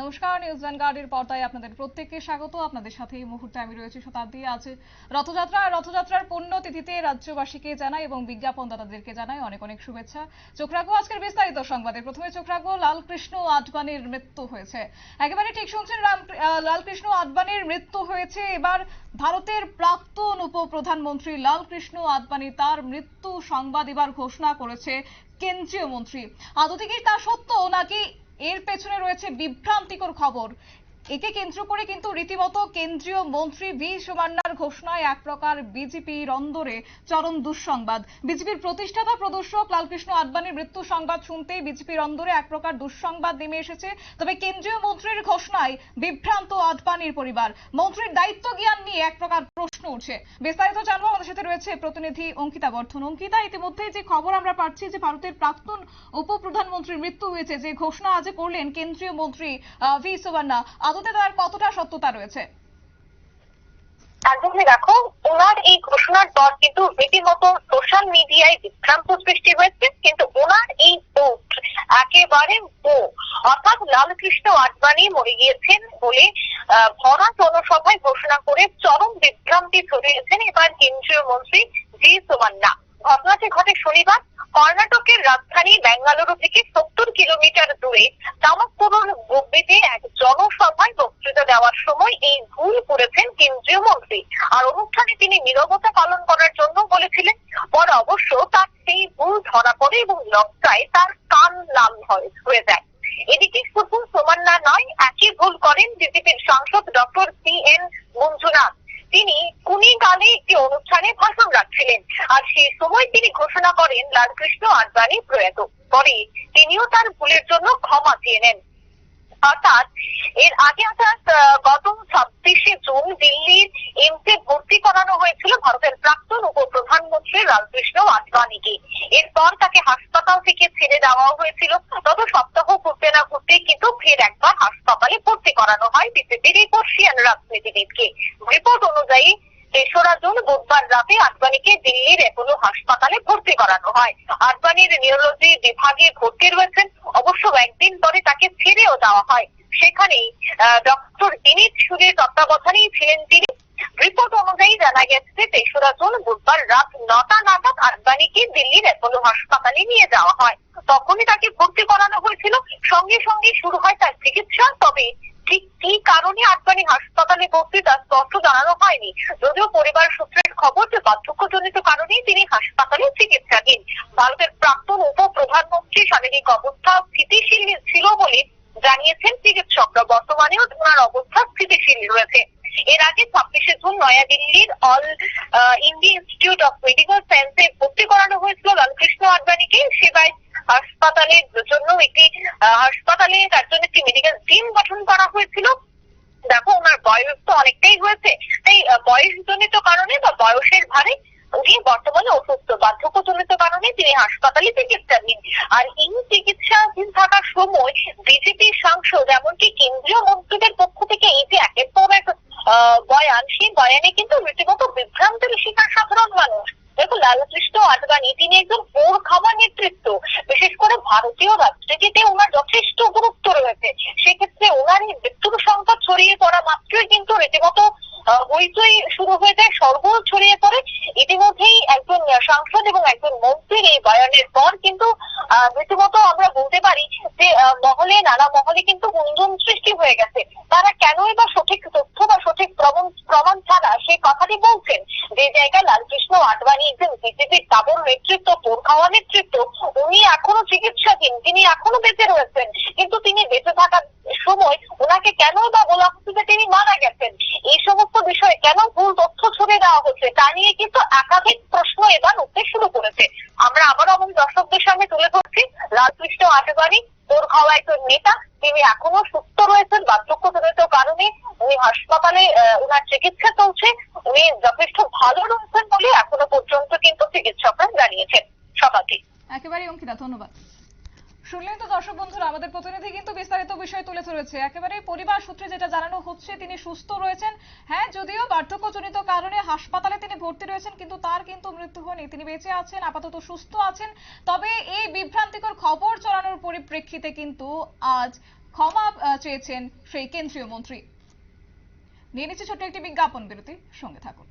নমস্কার নিউজ ভ্যানগার্ডের পর্দায় আপনাদের প্রত্যেককে স্বাগত। আপনাদের সাথে এই মুহূর্তে আমি রয়েছি শতাব্দী। আজ রথযাত্রা আর রথযাত্রার পুণ্যতিথিতে রাজ্যবাসীকে জানাই এবং বিজ্ঞাপনদাতাদেরকে জানাই অনেক অনেক শুভেচ্ছা। চোখ রাখব আজকের বিস্তারিত সংবাদে। প্রথমে চোখ রাখব লালকৃষ্ণ আডবাণীর মৃত্যু হয়েছে। একেবারে ঠিক শুনছেন লালকৃষ্ণ আডবাণীর মৃত্যু হয়েছে। এবার ভারতের প্রাক্তন উপপ্রধানমন্ত্রী লালকৃষ্ণ আডবাণী তার মৃত্যু সংবাদ এবার ঘোষণা করেছে কেন্দ্রীয় মন্ত্রী। আদতে কি তা সত্য নাকি এর পেছনে রয়েছে বিভ্রান্তিকর খবর। একে কেন্দ্র করে কিন্তু রীতিমতো কেন্দ্রীয় মন্ত্রী ভি সুমান্নার ঘোষণায় এক প্রকার বিজেপির অন্দরে চরম দুঃসংবাদ। বিজেপির প্রতিষ্ঠাতা প্রদর্শক লালকৃষ্ণ আডবাণীর মৃত্যু সংবাদ শুনতেই বিজেপির অন্দরে এক প্রকার দুঃসংবাদ নেমে এসেছে। তবে কেন্দ্রীয় মন্ত্রীর ঘোষণায় বিভ্রান্ত আডবাণীর পরিবার। মন্ত্রীর দায়িত্ব জ্ঞান নিয়ে এক প্রকার প্রশ্ন উঠছে। বিস্তারিত জানব আমাদের সাথে রয়েছে প্রতিনিধি অঙ্কিতা বর্ধন। অঙ্কিতা ইতিমধ্যে যে খবর আমরা পাচ্ছি যে ভারতের প্রাক্তন উপপ্রধানমন্ত্রীর মৃত্যু হয়েছে, যে ঘোষণা আজ করলেন কেন্দ্রীয় মন্ত্রী ভি সুবর্ণা আদতে তার কতটা সত্যতা রয়েছে? একদমই দেখো, ওনার এই ঘোষণার পর কিন্তু রীতিমতো সোশ্যাল মিডিয়ায় বিভ্রান্ত সৃষ্টি হয়েছে, কিন্তু ওনার এই পোস্ট একেবারে বো অর্থাৎ লালকৃষ্ণ আডবাণী মরে গিয়েছেন বলে ভরা জনসভায় ঘোষণা করে চরম বিভ্রান্তি ছড়িয়েছেন এবার কেন্দ্রীয় মন্ত্রী জি সোমান্না। ঘটনাটি ঘটে শনিবার, কর্ণাটকের রাজধানী বেঙ্গালুরু থেকে সত্তর কিলোমিটার দূরে তামাকপুরুর গুব্বিতে এক জনসভায় বক্তৃতা দেওয়ার সময় এই ভুল করেছেন কেন্দ্রীয় মন্ত্রী। আর অনুষ্ঠানে তিনি নীরবতা পালন করার জন্য বলেছিলেন, পরে অবশ্য তার সেই ভুল ধরা পড়ে এবং লজ্জায় তার কান লাল হয় যায়। এদিকে শুধু সোমান্না নয়, একই ভুল করেন বিজেপির সাংসদ ডক্টর সি এন মঞ্জুনাথ। তিনি কুনিগালে একটি অনুষ্ঠানে ভাষণ রাখছিলেন, আর সেই সময় তিনি ঘোষণা করেন, লালকৃষ্ণ আডবাণী প্রয়াত। পরে তিনিও তার ভুলের জন্য ক্ষমা চেয়ে নেন। অর্থাৎ এর আগে অর্থাৎ গত ছাব্বিশে জুন দিল্লির এমসে ভর্তি করানো হয়েছিল ভারতের প্রাক্তন উপপ্রধানমন্ত্রী লালকৃষ্ণ আডবাণীকে এরপর তাকে হাসপাতাল থেকে ছেড়ে দেওয়া হয়েছিল। তত সপ্তাহ ঘুরতে না ঘুরতে কিন্তু ফের একবার হাসপাতালে ভর্তি করানো হয় বিজেপির এই রাজনীতিবিদকে। রিপোর্ট অনুযায়ী তেসরা জুন বুধবার রাতে আডবাণীকে দিল্লির অ্যাপোলো হাসপাতালে ভর্তি করানো হয়। আডবাণীর নিউরোলজি বিভাগে ভর্তি রয়েছেন। অবশ্য একদিন পরে তাকে ছেড়েও দেওয়া হয়। সেখানেই ডক্টর দিনীপ সুরের তত্ত্বাবধানেই ছিলেন তিনি। রিপোর্ট অনুযায়ী জানা গেছে তেসরা জুন বুধবার রাত নটা নাগাদ আডবাণীকে দিল্লির অ্যাপোলো হাসপাতালে নিয়ে যাওয়া হয়। তখনই তাকে ভর্তি করানো হয়েছিল। সঙ্গে সঙ্গে শুরু হয় তার চিকিৎসা। তবে ঠিক কি কারণে আডবাণী হাসপাতালে ভর্তি তা স্পষ্ট জানানো হয়নি। যদিও পরিবার সূত্রের খবর যে বার্ধক্যজনিত কারণেই তিনি হাসপাতালে চিকিৎসাধীন। ভারতের প্রাক্তন উপ প্রধানমন্ত্রী শারীরিক অবস্থা স্থিতিশীল ছিল বলে জানিয়েছেন চিকিৎসকরা। বর্তমানেও ওনার অবস্থা স্থিতিশীল রয়েছে। এর আগে ছাব্বিশে জুন নয়াদিল্লির All India Institute of Medical সায়েন্সে ভর্তি করানো হয়েছিল। লালকৃষ্ণ আডবাণীকে সেবায় হাসপাতালের জন্য একটি হাসপাতালে তার জন্য একটি মেডিকেল টিম গঠন করা হয়েছিল। দেখো, ওনার বয়স তো অনেকটাই হয়েছে। তাই বয়সজনিত কারণে বা বয়সের ভারে উনি বর্তমানে অসুস্থ, বার্ধক্যজনিত কারণে তিনি হাসপাতালে চিকিৎসাধীন আর এই চিকিৎসাধীন থাকার সময় বিজেপি সাংসদ, এমনকি কেন্দ্রীয় মন্ত্রীদের পক্ষ থেকে এই যে একের পর এক বয়ান, সেই বয়ানে কিন্তু রীতিমতো বিভ্রান্তের শিকার সাধারণ মানুষ। দেখো লালকৃষ্ণ আডবাণী তিনি একজন বোর নেতৃত্ব। বিশেষ করে ভারতীয় রাজনীতিতে ওনার যথেষ্ট গুরুত্ব রয়েছে। সেক্ষেত্রে ওনার এই মৃত্যুর সংখ্যা ছড়িয়ে পড়া মাত্রই কিন্তু রীতিমতো হইচই শুরু হয়ে যায় সর্বল ছড়িয়ে পড়ে। ইতিমধ্যেই একজন সাংসদ এবং একজন মন্ত্রীর এই বয়ানের পর কিন্তু রীতিমতো আমরা বলতে পারি যে মহলে, নানা মহলে কিন্তু গুঞ্জন সৃষ্টি হয়ে গেছে। তারা কেনই বা সঠিক তথ্য বা সঠিক প্রমাণ ছাড়া সেই কথাটি বলছেন? যে জায়গায় লালকৃষ্ণ আডবাণী একজন বিজেপির তাবর নেতৃত্ব পোর খাওয়া নেতৃত্ব, উনি এখনও চিকিৎসাধীন, তিনি এখনও বেঁচে রয়েছেন। কিন্তু তিনি বেঁচে থাকার সময় ওনাকে কেন বা বলা হচ্ছে যে তিনি মারা গেছেন? এই সমস্ত বিষয়ে কেন ভুল তথ্য ছড়িয়ে দেওয়া হচ্ছে? তা নিয়ে কিন্তু একাধিক প্রশ্ন এবার উঠতে শুরু করেছে। আমরা আবার আমাদের দর্শকদের সামনে তুলে ধরছি। লালকৃষ্ণ আডবাণী তোর খাওয়া একজন নেতা, তিনি এখনও সুস্থ রয়েছেন, বার্ধক্যজনিত কারণে উনি হাসপাতালে ওনার চিকিৎসা চলছে। উনি যথেষ্ট ভালো রয়েছেন বলে এখনও পর্যন্ত কিন্তু চিকিৎসকরা জানিয়েছেন। সকালকে একেবারেই অঙ্কিতা, ধন্যবাদ। শুনলেন তো দর্শক বন্ধুরা, আমাদের প্রতিনিধি কিন্তু বিস্তারিত বিষয় তুলে ধরেছে। একেবারে পরিবার সূত্রে যেটা জানানো হচ্ছে, তিনি সুস্থ রয়েছেন। হ্যাঁ যদিও বার্ধক্যজনিত কারণে হাসপাতালে তিনি ভর্তি রয়েছেন, কিন্তু তার কিন্তু মৃত্যু হয়নি। তিনি বেঁচে আছেন, আপাতত সুস্থ আছেন। তবে এই বিভ্রান্তিকর খবর ছড়ানোর পরিপ্রেক্ষিতে কিন্তু আজ ক্ষমা চেয়েছেন সেই কেন্দ্রীয় মন্ত্রী। নিয়ে নিচ্ছে ছোট্ট একটি বিজ্ঞাপন বিরতি। সঙ্গে থাকুন।